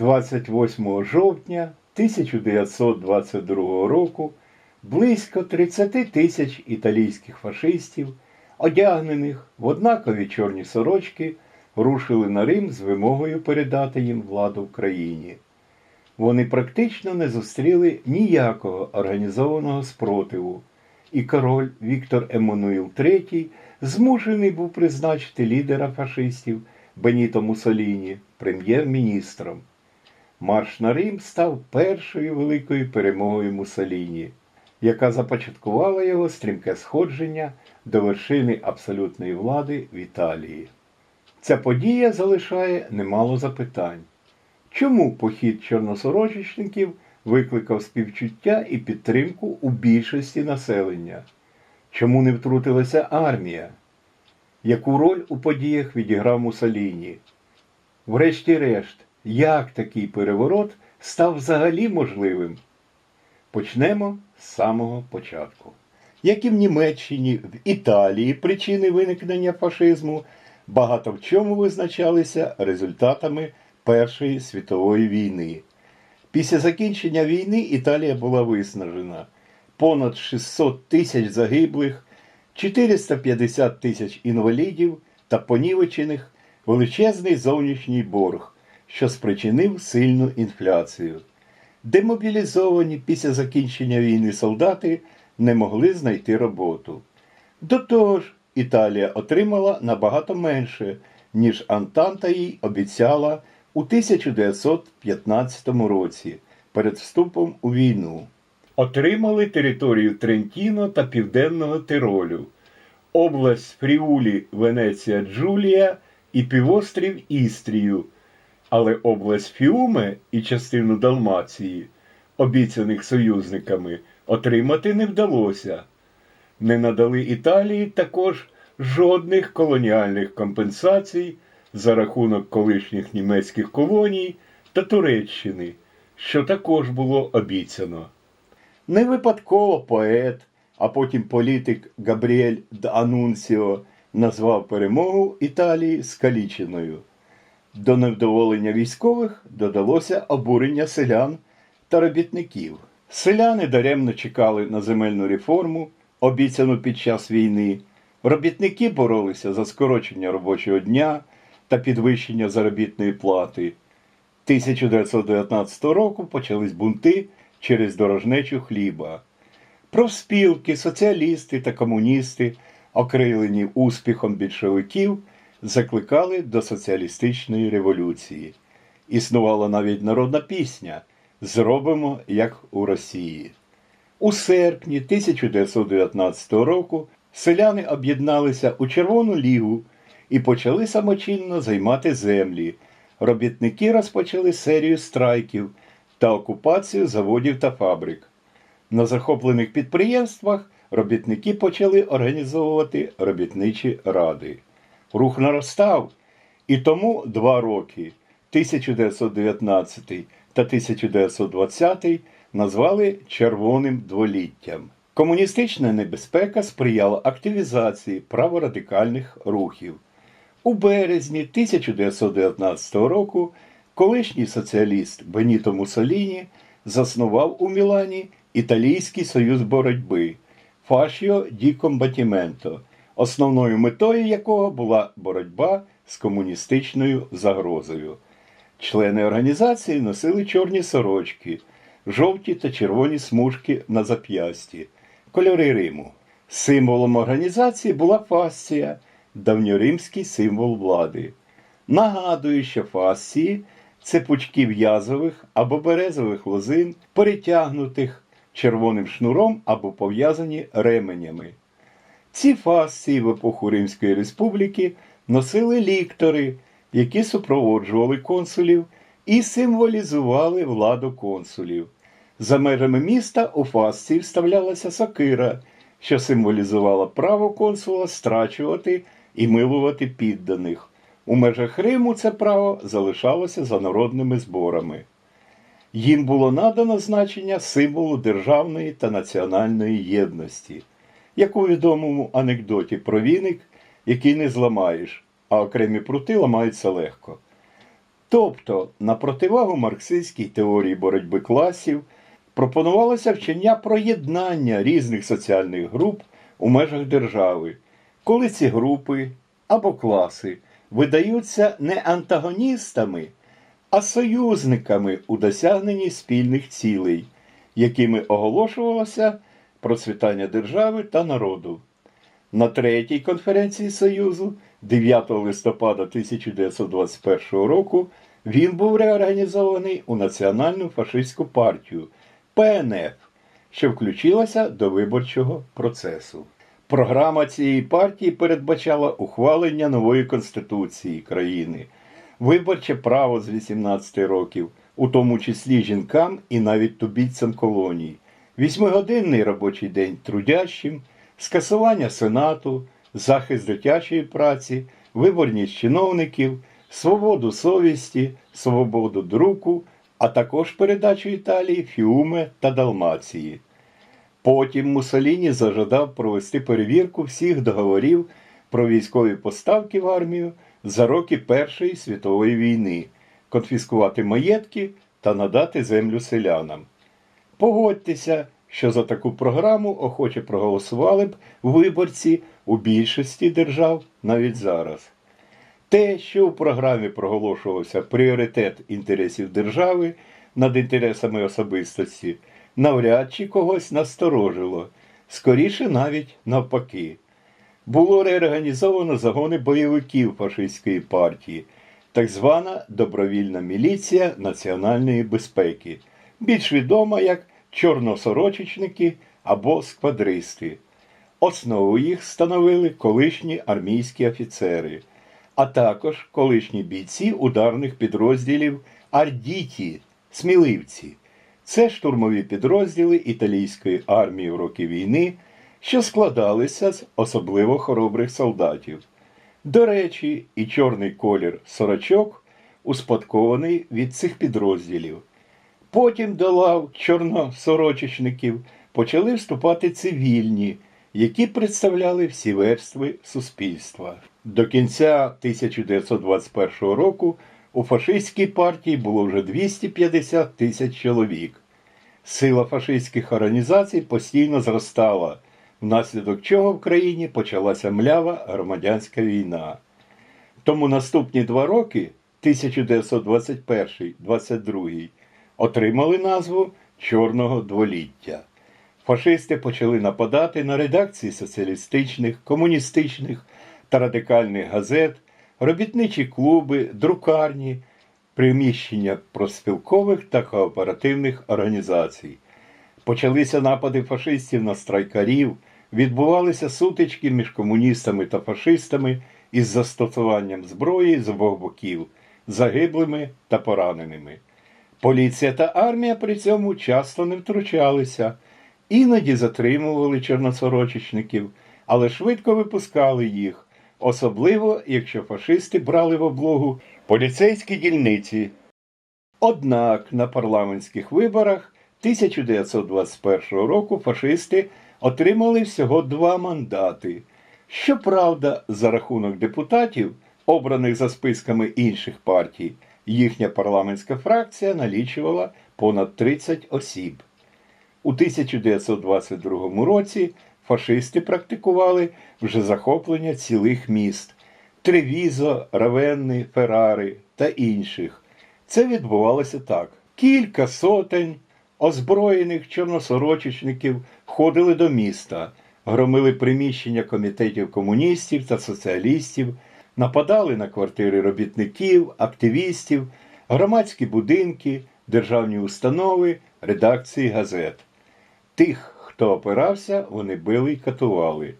28 жовтня 1922 року близько 30 тисяч італійських фашистів, одягнених в однакові чорні сорочки, рушили на Рим з вимогою передати їм владу в країні. Вони практично не зустріли ніякого організованого спротиву, і король Віктор Еммануїл III змушений був призначити лідера фашистів Беніто Муссоліні прем'єр-міністром. Марш на Рим став першою великою перемогою Муссоліні, яка започаткувала його стрімке сходження до вершини абсолютної влади в Італії. Ця подія залишає немало запитань. Чому похід чорносорочечників викликав співчуття і підтримку у більшості населення? Чому не втрутилася армія? Яку роль у подіях відіграв Муссоліні? Врешті-решт, як такий переворот став взагалі можливим? Почнемо з самого початку. Як і в Німеччині, в Італії причини виникнення фашизму багато в чому визначалися результатами Першої світової війни. Після закінчення війни Італія була виснажена. Понад 600 тисяч загиблих, 450 тисяч інвалідів та понівечених величезний зовнішній борг, що спричинив сильну інфляцію. Демобілізовані після закінчення війни солдати не могли знайти роботу. До того ж, Італія отримала набагато менше, ніж Антанта їй обіцяла у 1915 році перед вступом у війну. Отримали територію Трентіно та Південного Тиролю, область Фріулі, Венеція, Джулія і півострів Істрію, але область Фіуме і частину Далмації, обіцяних союзниками, отримати не вдалося. Не надали Італії також жодних колоніальних компенсацій за рахунок колишніх німецьких колоній та Туреччини, що також було обіцяно. Не випадково поет, а потім політик Габріель Д'Анунсіо назвав перемогу Італії скаліченою. До невдоволення військових додалося обурення селян та робітників. Селяни даремно чекали на земельну реформу, обіцяну під час війни. Робітники боролися за скорочення робочого дня та підвищення заробітної плати. 1919 року почались бунти через дорожнечу хліба. Профспілки, соціалісти та комуністи, окрилені успіхом більшовиків, закликали до соціалістичної революції. Існувала навіть народна пісня Зробимо як у Росії. У серпні 1919 року селяни об'єдналися у Червону лігу і почали самочинно займати землі. Робітники розпочали серію страйків та окупацію заводів та фабрик. На захоплених підприємствах робітники почали організовувати робітничі ради. Рух наростав, і тому два роки 1919 та 1920 назвали Червоним дволіттям. Комуністична небезпека сприяла активізації праворадикальних рухів. У березні 1919 року колишній соціаліст Беніто Муссоліні заснував у Мілані Італійський союз боротьби Фашіо ді Комбатіменто, основною метою якого була боротьба з комуністичною загрозою. Члени організації носили чорні сорочки, жовті та червоні смужки на зап'ясті, кольори Риму. Символом організації була фасція, давньоримський символ влади. Нагадую, що фасції це пучки в'язових або березових лозин, перетягнутих червоним шнуром або пов'язані ременями. Ці фасції в епоху Римської республіки носили ліктори, які супроводжували консулів і символізували владу консулів. За межами міста у фасції вставлялася сокира, що символізувала право консула страчувати і милувати підданих. У межах Риму це право залишалося за народними зборами. Їм було надано значення символу державної та національної єдності, як у відомому анекдоті про віник, який не зламаєш, а окремі прути ламаються легко. Тобто, на противагу марксистській теорії боротьби класів пропонувалося вчення про єднання різних соціальних груп у межах держави, коли ці групи або класи видаються не антагоністами, а союзниками у досягненні спільних цілей, якими оголошувалося процвітання держави та народу. На третій конференції Союзу 9 листопада 1921 року він був реорганізований у Національну фашистську партію ПНФ, що включилася до виборчого процесу. Програма цієї партії передбачала ухвалення нової конституції країни, виборче право з 18 років, у тому числі жінкам і навіть тубільцям колоній, вісьмигодинний робочий день трудящим, скасування сенату, захист дитячої праці, виборність чиновників, свободу совісті, свободу друку, а також передачу Італії Фіуме та Далмації. Потім Муссоліні зажадав провести перевірку всіх договорів про військові поставки в армію за роки Першої світової війни, конфіскувати маєтки та надати землю селянам. Погодьтеся, що за таку програму охоче проголосували б виборці у більшості держав навіть зараз. Те, що в програмі проголошувався пріоритет інтересів держави над інтересами особистості, навряд чи когось насторожило, скоріше навіть навпаки. Було реорганізовано загони бойовиків фашистської партії, так звана добровільна міліція національної безпеки, більш відома як чорносорочечники або сквадристи. Основу їх становили колишні армійські офіцери, а також колишні бійці ударних підрозділів Ардіті, сміливці. Це штурмові підрозділи італійської армії в роки війни, що складалися з особливо хоробрих солдатів. До речі, і чорний колір сорочок успадкований від цих підрозділів. Потім до лав чорносорочечників почали вступати цивільні, які представляли всі верстви суспільства. До кінця 1921 року у фашистській партії було вже 250 тисяч чоловік. Сила фашистських організацій постійно зростала, внаслідок чого в країні почалася млява громадянська війна. Тому наступні два роки, 1921-22, отримали назву Чорного дволіття. Фашисти почали нападати на редакції соціалістичних, комуністичних та радикальних газет, робітничі клуби, друкарні, приміщення проспілкових та кооперативних організацій. Почалися напади фашистів на страйкарів, відбувалися сутички між комуністами та фашистами із застосуванням зброї з обох боків, загиблими та пораненими. Поліція та армія при цьому часто не втручалися, іноді затримували чорносорочечників, але швидко випускали їх, особливо якщо фашисти брали в облогу поліцейські дільниці. Однак на парламентських виборах 1921 року фашисти отримали всього два мандати. Щоправда, за рахунок депутатів, обраних за списками інших партій, їхня парламентська фракція налічувала понад 30 осіб. У 1922 році фашисти практикували вже захоплення цілих міст Тревізо, Равенни, Феррари та інших. Це відбувалося так: кілька сотень озброєних чорносорочечників ходили до міста, громили приміщення комітетів комуністів та соціалістів, нападали на квартири робітників, активістів, громадські будинки, державні установи, редакції газет. Тих, хто опирався, вони били й катували.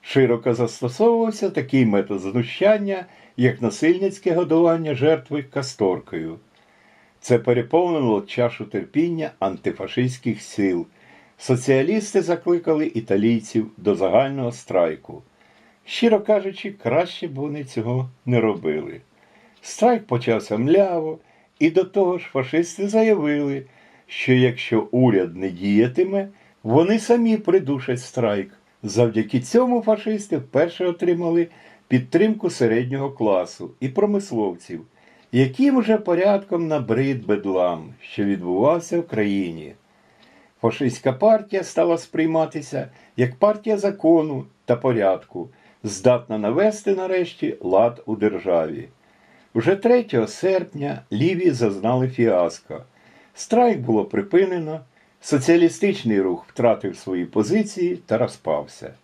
Широко застосовувався такий метод знущання, як насильницьке годування жертви касторкою. Це переповнило чашу терпіння антифашистських сил. Соціалісти закликали італійців до загального страйку. Щиро кажучи, краще б вони цього не робили. Страйк почався мляво, і до того ж фашисти заявили, що якщо уряд не діятиме, вони самі придушать страйк. Завдяки цьому фашисти вперше отримали підтримку середнього класу і промисловців, яким же порядком набрид бедлам, що відбувався в країні. Фашистська партія стала сприйматися як партія закону та порядку, здатна навести нарешті лад у державі. Вже 3 серпня ліві зазнали фіаско. Страйк було припинено, соціалістичний рух втратив свої позиції та розпався.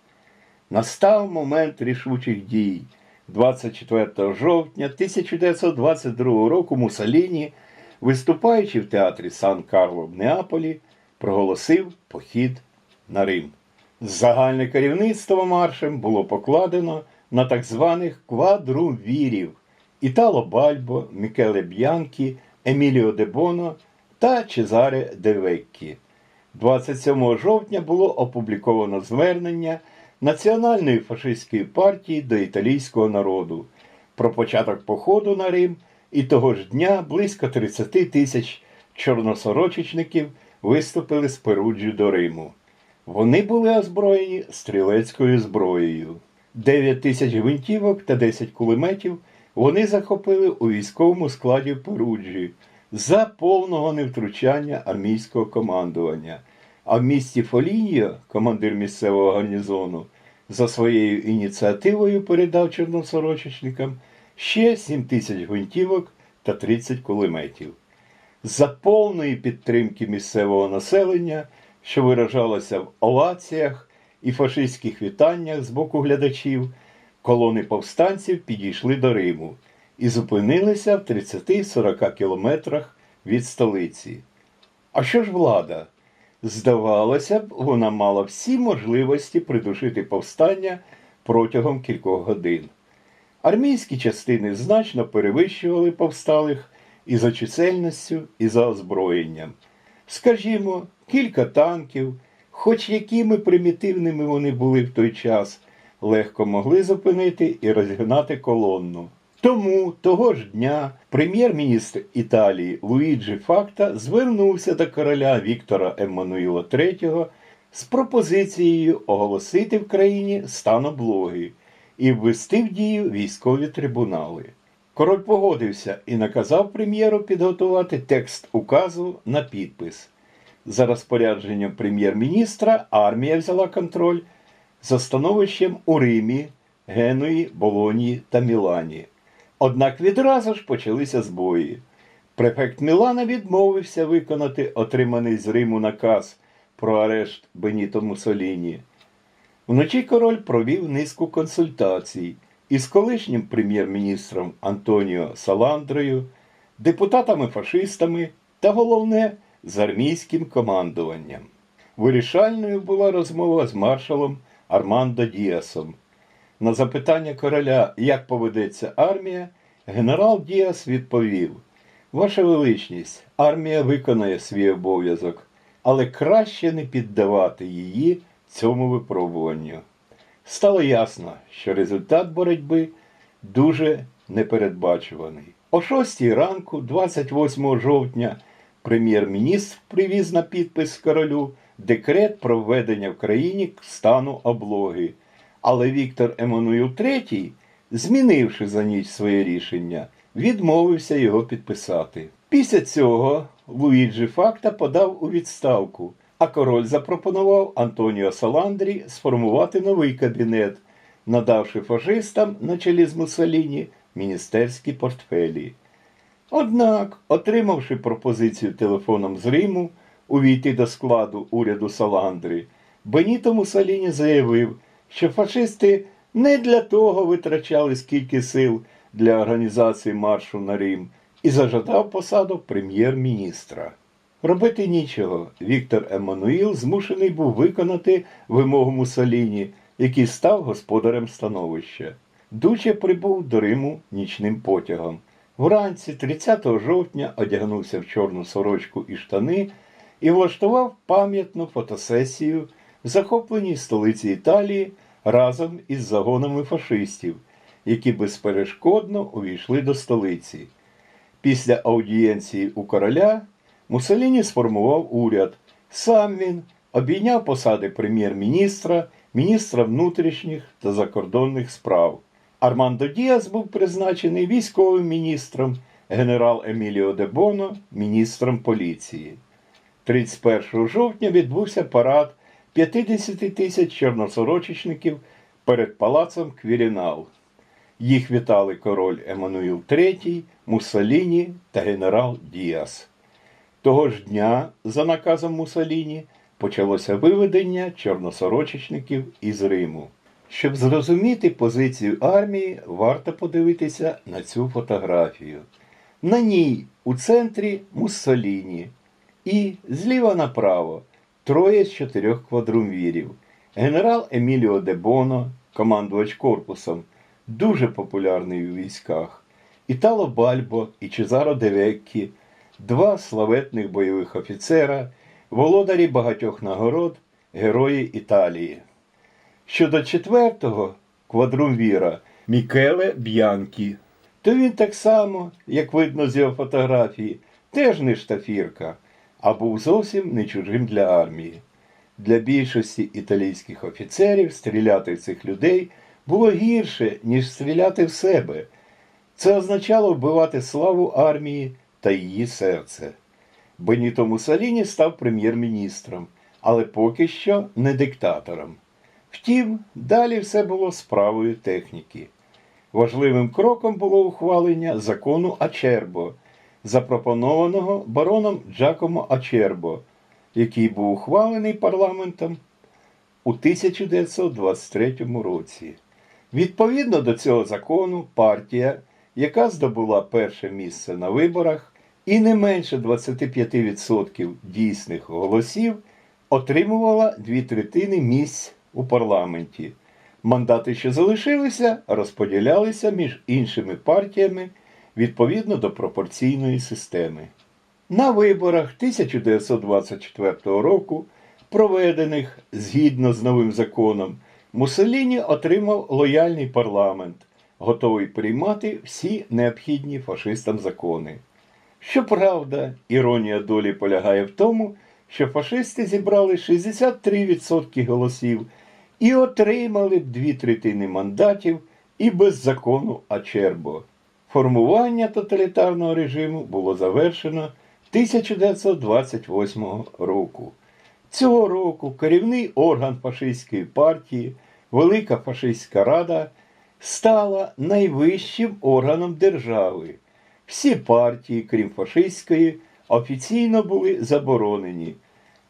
Настав момент рішучих дій. 24 жовтня 1922 року Мусаліні, виступаючи в театрі Сан-Карло в Неаполі, проголосив похід на Рим. Загальне керівництво маршем було покладено на так званих квадрувірів Італо Бальбо, Мікеле Б'янкі, Еміліо де Боно та Чезаре де Веккі. 27 жовтня було опубліковано звернення Національної фашистської партії до італійського народу про початок походу на Рим, і того ж дня близько 30 тисяч чорносорочечників виступили з Перуджі до Риму. Вони були озброєні стрілецькою зброєю. 9 тисяч гвинтівок та 10 кулеметів вони захопили у військовому складі Перуджі за повного невтручання армійського командування. А в місті Фоліньо, командир місцевого гарнізону, за своєю ініціативою передав чорносорочечникам ще 7 тисяч гвинтівок та 30 кулеметів. За повної підтримки місцевого населення, що виражалося в оваціях і фашистських вітаннях з боку глядачів, колони повстанців підійшли до Риму і зупинилися в 30-40 кілометрах від столиці. А що ж влада? Здавалося б, вона мала всі можливості придушити повстання протягом кількох годин. Армійські частини значно перевищували повсталих і за чисельністю, і за озброєнням. Скажімо, кілька танків, хоч якими примітивними вони були в той час, легко могли зупинити і розігнати колонну. Тому того ж дня прем'єр-міністр Італії Луїджі Факта звернувся до короля Віктора Еммануїла III з пропозицією оголосити в країні стан облоги і ввести в дію військові трибунали. Король погодився і наказав прем'єру підготувати текст указу на підпис. За розпорядженням прем'єр-міністра армія взяла контроль за становищем у Римі, Генуї, Болонії та Мілані. Однак відразу ж почалися збої. Префект Мілана відмовився виконати отриманий з Риму наказ про арешт Беніто Мусоліні. Вночі король провів низку консультацій із колишнім прем'єр-міністром Антоніо Саландрою, депутатами-фашистами та головне з армійським командуванням. Вирішальною була розмова з маршалом Армандо Діасом. На запитання короля, як поведеться армія, генерал Діас відповів: Ваша величність, армія виконає свій обов'язок, але краще не піддавати її цьому випробуванню. Стало ясно, що результат боротьби дуже непередбачуваний. О 6 ранку, 28 жовтня, прем'єр-міністр привіз на підпис королю декрет про введення в країні стану облоги. Але Віктор Еммануїл III, змінивши за ніч своє рішення, відмовився його підписати. Після цього Луїджі Факта подав у відставку, а король запропонував Антоніо Саландрі сформувати новий кабінет, надавши фашистам на чолі з Муссоліні міністерські портфелі. Однак, отримавши пропозицію телефоном з Риму увійти до складу уряду Саландри, Беніто Муссоліні заявив, що фашисти не для того витрачали скільки сил для організації маршу на Рим і зажадав посаду прем'єр-міністра. Робити нічого, Віктор Еммануїл змушений був виконати вимогу Муссоліні, який став господарем становища. Дуче прибув до Риму нічним потягом. Вранці, 30 жовтня, одягнувся в чорну сорочку і штани і влаштував пам'ятну фотосесію в захопленій столиці Італії разом із загонами фашистів, які безперешкодно увійшли до столиці. Після аудієнції у короля Муссоліні сформував уряд. Сам він обійняв посади прем'єр-міністра, міністра внутрішніх та закордонних справ. Армандо Діас був призначений військовим міністром, генерал Еміліо де Боно міністром поліції. 31 жовтня відбувся парад 50 тисяч чорносорочечників перед палацом Квірінал. Їх вітали король Еммануїл III, Муссоліні та генерал Діас. Того ж дня, за наказом Муссоліні, почалося виведення чорносорочечників із Риму. Щоб зрозуміти позицію армії, варто подивитися на цю фотографію. На ній у центрі Муссоліні і зліва направо троє з чотирьох квадрумвірів. Генерал Еміліо де Боно, командувач корпусом, дуже популярний у військах. Італо Бальбо і Чезаро де Веккі, два славетних бойових офіцера, володарі багатьох нагород, герої Італії. Щодо четвертого квадрумвіра Мікеле Б'янкі, то він так само, як видно з його фотографії, теж не штафірка, а був зовсім не чужим для армії. Для більшості італійських офіцерів стріляти в цих людей було гірше, ніж стріляти в себе. Це означало вбивати славу армії та її серце. Беніто Муссоліні став прем'єр-міністром, але поки що не диктатором. Втім, далі все було справою техніки. Важливим кроком було ухвалення закону Ачербо, запропонованого бароном Джакомо Ачербо, який був ухвалений парламентом у 1923 році. Відповідно до цього закону, партія, яка здобула перше місце на виборах, і не менше 25% дійсних голосів отримувала дві третини місць у парламенті. Мандати, що залишилися, розподілялися між іншими партіями відповідно до пропорційної системи. На виборах 1924 року, проведених згідно з новим законом, Муссоліні отримав лояльний парламент, готовий приймати всі необхідні фашистам закони. Щоправда, іронія долі полягає в тому, що фашисти зібрали 63% голосів і отримали б дві третини мандатів і без закону Ачербо. Формування тоталітарного режиму було завершено 1928 року. Цього року керівний орган фашистської партії, Велика фашистська рада, стала найвищим органом держави. Всі партії, крім фашистської, офіційно були заборонені,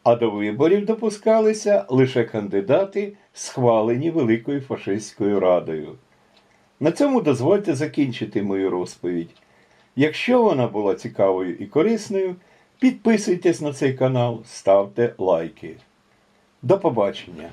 а до виборів допускалися лише кандидати, схвалені Великою фашистською радою. На цьому дозвольте закінчити мою розповідь. Якщо вона була цікавою і корисною, підписуйтесь на цей канал, ставте лайки. До побачення!